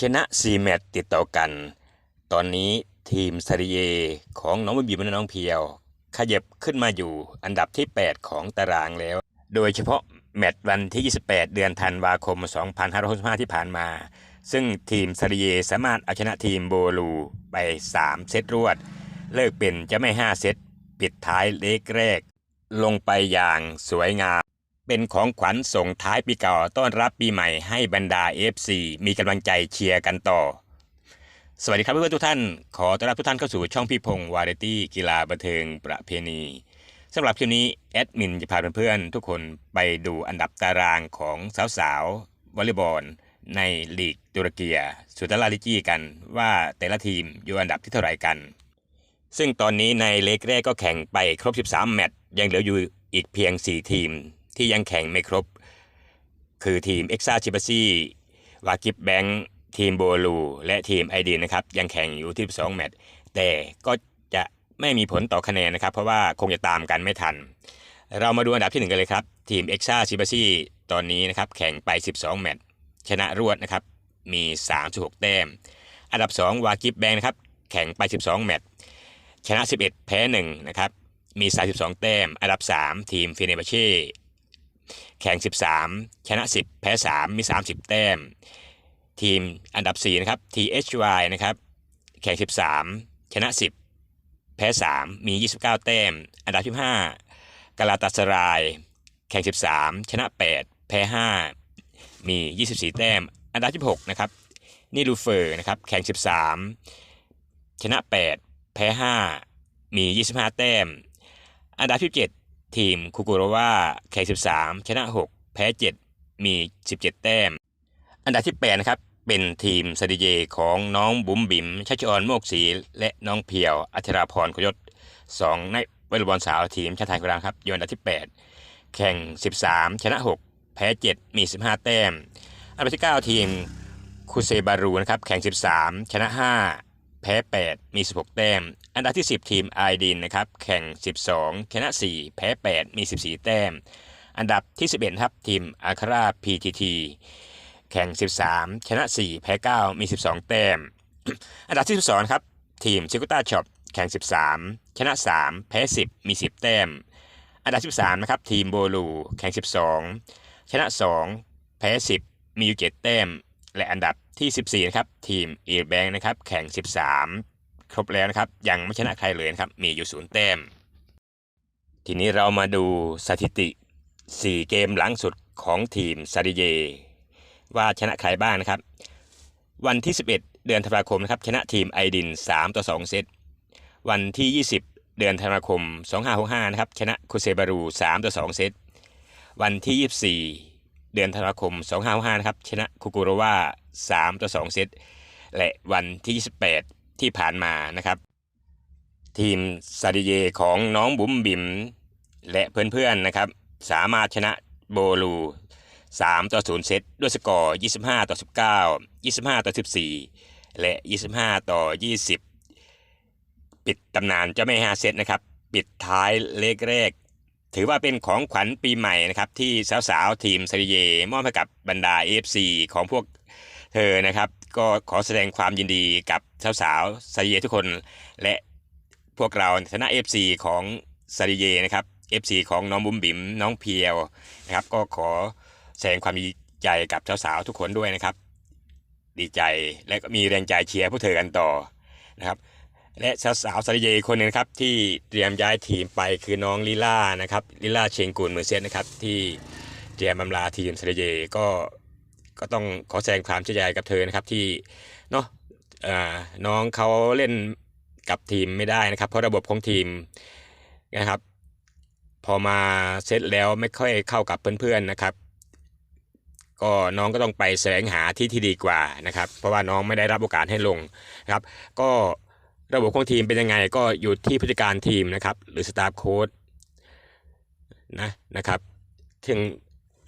ชนะ 4 แมตช์ติดต่อกัน ตอนนี้ทีมซาริเยของน้องบิมและน้องเพียวขยับขึ้นมาอยู่อันดับที่ 8 ของตารางแล้ว โดยเฉพาะแมตช์วันที่ 28 เดือนธันวาคม 2565 ที่ผ่านมา ซึ่งทีมซาริเยสามารถเอาชนะทีมโบลูไป 3 เซตรวด เลิกเป็นจะไม่ 5 เซต ปิดท้ายเล็กแรก ลงไปอย่างสวยงาม เป็นของขวัญส่งท้ายปีเก่าต้อนรับปีใหม่ให้บรรดา FC มีกำลังใจเชียร์กันต่อ สวัสดีครับเพื่อนๆทุกท่าน ขอต้อนรับทุกท่านเข้าสู่ช่องพี่พงศ์วาไรตี้กีฬาบันเทิงประเพณีสำหรับคลิปนี้แอดมินจะพาเพื่อนๆทุกคนไปดูอันดับตารางของสาวๆวอลเลย์บอลในลีกตุรกีสุตาลาลิจีกัน ว่าแต่ละทีมอยู่อันดับที่เท่าไหร่กัน ซึ่งตอนนี้ในเล็กแรกก็แข่งไปครบ 13 แมตช์ยังเหลืออยู่อีกเพียง 4 ทีม ที่ยังแข่งไม่ครบ คือทีมเอ็กซ่าชิบาซีวากิบแบงค์ทีมโบลูและทีมไอดีนะครับยังแข่งอยู่ที่2แมตช์แต่ก็จะไม่มีผลต่อคะแนนนะครับ เพราะว่าคงจะตามกันไม่ทัน เรามาดูอันดับที่ 1 กันเลยครับ ทีมเอ็กซ่าชิบาซีตอนนี้นะครับแข่งไป 12 แมตช์ชนะรวดนะครับมี 36 แต้ม อันดับ 2 วากิบแบงค์นะครับแข่งไป 12 แมตช์ชนะ 11 แพ้1นะครับมี 32 แต้ม อันดับ 3 ทีมฟิเนบาเช่ แข่ง 13 ชนะ 10 แพ้ 3 มี 30 แต้ม ทีมอันดับ 4 นะครับ THY นะครับ แข่ง 13 ชนะ 10 แพ้ 3 มี 29 แต้ม อันดับที่5กาลาตาสราย แข่ง 13 ชนะ 8 แพ้ 5 มี 24 แต้ม อันดับที่6นะครับนี่ลูเฟอร์นะครับ แข่ง 13 ชนะ 8 แพ้ 5 มี 25 แต้ม อันดับที่ 7 ทีมคูกุโรวาแข่ง13 ชนะ 6 แพ้ 7 มี 17 แต้ม อันดับที่8นะครับ เป็นทีมสดิเยของน้องบุ๋มบิ๋มชัชออนโมกศรีและน้องเพียว อัชราพรขยศสองในวอลเลย์บอลสาวทีมชาติไทยของเราครับอยู่อันดับที่ 8 แข่ง 13 ชนะ 6 แพ้ 7 มี 15 แต้ม อันดับที่ 9 ทีมคูเซบารูนะครับ แข่ง 13 ชนะ 5 แพ้ 8 มี 16 แต้ม อันดับที่ 10 ทีมไอดินนะครับ แข่ง 12 ชนะ 4 แพ้ 8 มี 14 แต้ม อันดับที่ 11ครับทีมอาคาราพีทีทีแข่ง 13 ชนะ 4 แพ้ 9 มี 12 แต้ม อันดับที่ 12 ครับ ทีมชิกุต้าช็อปแข่ง 13 ชนะ 3 แพ้ 10 มี 10 แต้ม อันดับที่13 นะครับ ทีมโบลู แข่ง 12 ชนะ 2 แพ้ 10 มีอยู่7แต้ม และอันดับ ที่ 14 นะครับ ทีมเอแบงนะครับ แข่ง 13 ครบแล้วนะครับ ยังไม่ชนะใครเลยนะครับ มีอยู่0แต้ม ทีนี้เรามาดูสถิติ 4 เกมหลังสุดของทีมซาดิเย ว่าชนะใครบ้างนะครับ วันที่ 11 เดือนธันวาคมนะครับ ชนะทีมไอดิน 3 ต่อ 2 เซต วันที่ 20 เดือนธันวาคม 2565 นะครับ ชนะคุเซบารู 3 ต่อ 2 เซต วันที่ 24 เดือนธันวาคม 255นะครับชนะคุกุโรวา3ต่อ2เซตและวันที่ 28 ที่ผ่านมานะครับ ทีมซาดิเยของน้องบุ๋มบิ๋มและเพื่อนๆนะครับ สามารถชนะโบลู 3 ต่อ 0 เซตด้วยสกอร์ 25 ต่อ 19 25 ต่อ 14 และ 25 ต่อ 20 ปิดตำนานเจ้าแม่5เซตนะครับ ปิดท้ายเลขแรก ถือว่าเป็นของขวัญปีใหม่นะครับ ที่สาวๆทีมซาริเยมอบให้กับบรรดา AFC ของพวกเธอนะครับ ก็ขอแสดงความยินดีกับสาวๆซาริเยทุกคน และพวกเราในฐานะ FC ของซาริเยนะครับ FC ของน้องบุ๋มบิ๋มน้องเพียวนะครับ ก็ขอแสดงความดีใจกับสาวๆทุกคนด้วยนะครับ ดีใจและก็มีแรงใจเชียร์พวกเธอกันต่อนะครับ และสาวๆซาริเยอีกคนหนึงครับที่เตรียมย้ายทีมไปคือน้องลิล่านะครับลิล่าเชงกูลเมอเซสนะครับที่เตรียมบำลาทีมซาริเยก็ก็ต้องขอแสดงความเสียใจกับเธอนะครับที่เนาะน้องเขาเล่นกับทีมไม่ได้นะครับ เพราะระบบของทีมนะครับ พอมาเซตแล้วไม่ค่อยเข้ากับเพื่อนๆนะครับ ก็น้องก็ต้องไปแสวงหาที่ที่ดีกว่านะครับ เพราะว่าน้องไม่ได้รับโอกาสให้ลงครับ ก็ ระบบของทีมเป็นยังไงก็อยู่ที่ผู้จัดการทีมนะครับ หรือสตาฟโค้ดนะนะครับถึง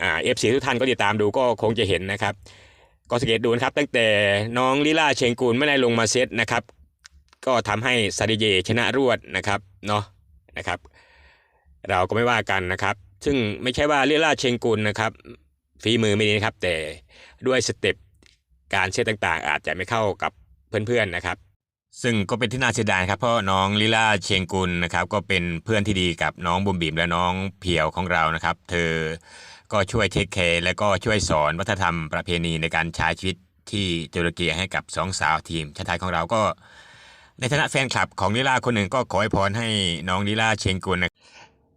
อ่าเอฟซีทุกท่านก็ติดตามดูก็คงจะเห็นนะครับ ก็สังเกตดูนะครับ ตั้งแต่น้องลิล่าเชงกูลไม่ได้ลงมาเซตนะครับ ก็ทำให้ซาดิเยชนะรวดนะครับเนาะนะครับ เราก็ไม่ว่ากันนะครับ ซึ่งไม่ใช่ว่าลิล่าเชงกุลนะครับฝีมือไม่ดีนะครับ แต่ด้วยสเต็ปการเชื่อต่างๆ อาจจะไม่เข้ากับเพื่อนๆนะครับ ซึ่งก็เป็นที่น่าเสียดายนครับเพราะน้องลิล่าเชียงกุลนะครับก็เป็นเพื่อนที่ดีกับน้องบุมบิมและน้องเพียวของเรานะครับ เธอก็ช่วยเทคแคร์และก็ช่วยสอนวัฒนธรรมประเพณีในการใช้ชีวิตที่ตุรกีให้กับสองสาวทีมชาติไทยของเราก็ ในฐานะแฟนคลับของลิล่าคนหนึ่งก็ขอให้พรให้น้องลิล่าเชียงกุลนะ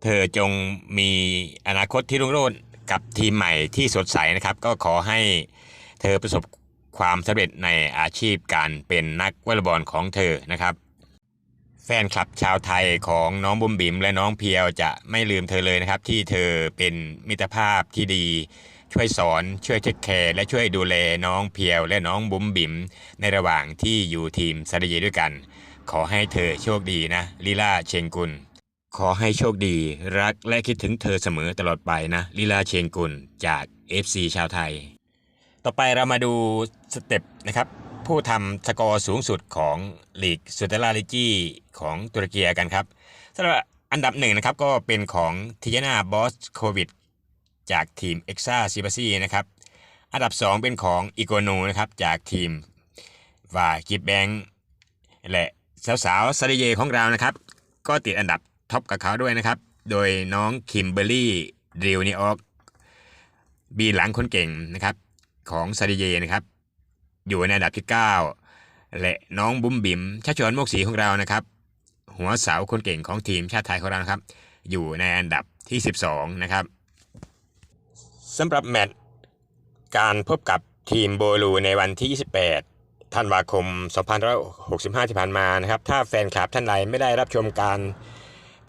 เธอจงมีอนาคตที่รุ่งโรจน์กับทีมใหม่ที่สดใสนะครับ ก็ขอให้เธอประสบ ความสำเร็จในอาชีพการเป็นนักวอลเลย์บอลของเธอนะครับ แฟนคลับชาวไทยของน้องบุมบิมและน้องเพียวจะไม่ลืมเธอเลยนะครับ ที่เธอเป็นมิตรภาพที่ดี ช่วยสอนช่วยเทคแคร์และช่วยดูแลน้องเพียวและน้องบุ๋มบิ๋มในระหว่างที่อยู่ทีมสระเยด้วยกัน ขอให้เธอโชคดีนะลีลาเชงกุลขอให้โชคดีรักและคิดถึงเธอเสมอตลอดไปนะลีลาเชงกุลจาก FC ชาวไทย ต่อไปเรามาดูสเต็ปนะครับผู้ทำสกอร์สูงสุดของลีกสุดลาลิจีของตุรกีกันครับสำหรับอันดับหนึ่งนะครับก็เป็นของทิยานาบอสโควิดจากทีมเอ็กซ่าซิบาซีนะครับอันดับ 2 เป็นของอีโกโนนะครับจากทีมวากิบแบงและสาวๆซาดิเยของเรานะครับ ก็ติดอันดับท็อปกับเขาด้วยนะครับ โดยน้องคิมเบอรี่ดิวนิออกบีหลังคนเก่งนะครับ ของซาดิเยนะครับ อยู่ในอันดับที่ 9 และน้องบุ้มบิ๋มชัชชวนโมกศรีของเรานะครับ หัวเสาคนเก่งของทีมชาติไทยของเรานะครับ อยู่ในอันดับที่ 12 นะครับสำหรับแมตช์การพบกับทีมโบลูในวันที่ 28 ธันวาคม 2565 ที่ผ่านมานะครับ ถ้าแฟนคลับท่านใดไม่ได้รับชมการ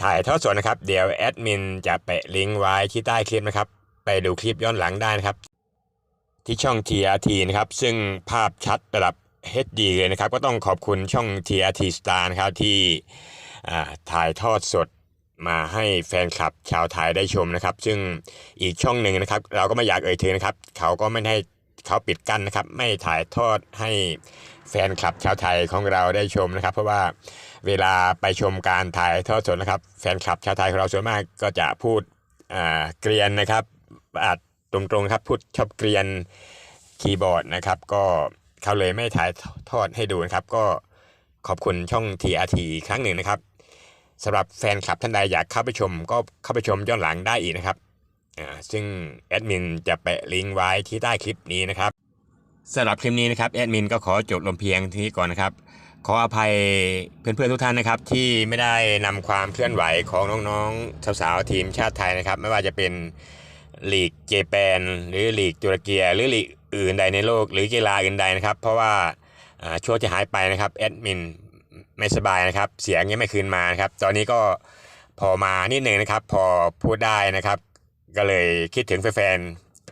ถ่ายทอดสดนะครับ เดี๋ยวแอดมินจะแปะลิงก์ไว้ที่ใต้คลิปนะครับ ไปดูคลิปย้อนหลังได้นะครับ ที่ช่อง TRT นะครับซึ่งภาพชัดระดับ HD เลยนะครับ ก็ต้องขอบคุณช่อง TRT Star นะครับที่ถ่ายทอดสดมาให้แฟนคลับชาวไทยได้ชมนะครับ ซึ่งอีกช่องหนึ่งนะครับ เราก็ไม่อยากเอ่ยถึงนะครับ เขาก็ไม่ให้เขาปิดกั้นนะครับ ไม่ถ่ายทอดให้แฟนคลับชาวไทยของเราได้ชมนะครับ เพราะว่าเวลาไปชมการถ่ายทอดสดนะครับ แฟนคลับชาวไทยของเราส่วนมากก็จะพูดเกรียนนะครับอาจ ตรงๆครับพูดชอบเกรียนคีย์บอร์ดนะครับ ก็เขาเลยไม่ถ่ายทอดให้ดูนะครับ ก็ขอบคุณช่อง TRT อีครั้งหนึ่งนะครับสำหรับแฟนคลับท่านใดอยากเข้าไปชม ก็เข้าไปชมย้อนหลังได้อีกนะครับอ่าซึ่งแอดมินจะแปะลิงก์ไว้ที่ใต้คลิปนี้นะครับสำหรับคลิปนี้นะครับแอดมินก็ขอจบลงเพียงที่นี้ก่อนนะครับ ขออภัยเพื่อนๆทุกท่านนะครับ ที่ไม่ได้นำความเคลื่อนไหวของน้องๆสาวๆทีมชาติไทยนะครับ ไม่ว่าจะเป็น ลีกเจแปน หรือลีกตุรกีหรือลีกอื่นใดในโลก หรือกีฬาอื่นใดนะครับ เพราะว่าช่วงที่หายไปนะครับแอดมินไม่สบายนะครับ เสียงยังไม่คืนมานะครับ ตอนนี้ก็พอมานิดหนึ่งนะครับ พอพูดได้นะครับ ก็เลยคิดถึงแฟน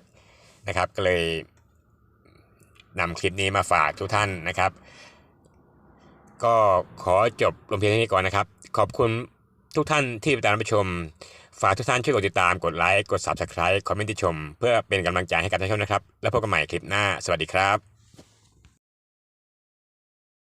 ๆนะครับ ก็เลยนำคลิปนี้มาฝากทุกท่านนะครับ ก็ขอจบลงเพียงเท่านี้ก่อนนะครับ ขอบคุณทุกท่านที่ติดตามรับชม ฝากทุกท่านช่วยกดติดตามกดไลค์กด subscribe คอมเมนต์ที่ชม เพื่อเป็นกำลังใจให้กับท่านผู้ชมนะครับ แล้วพบกันใหม่คลิปหน้า สวัสดีครับ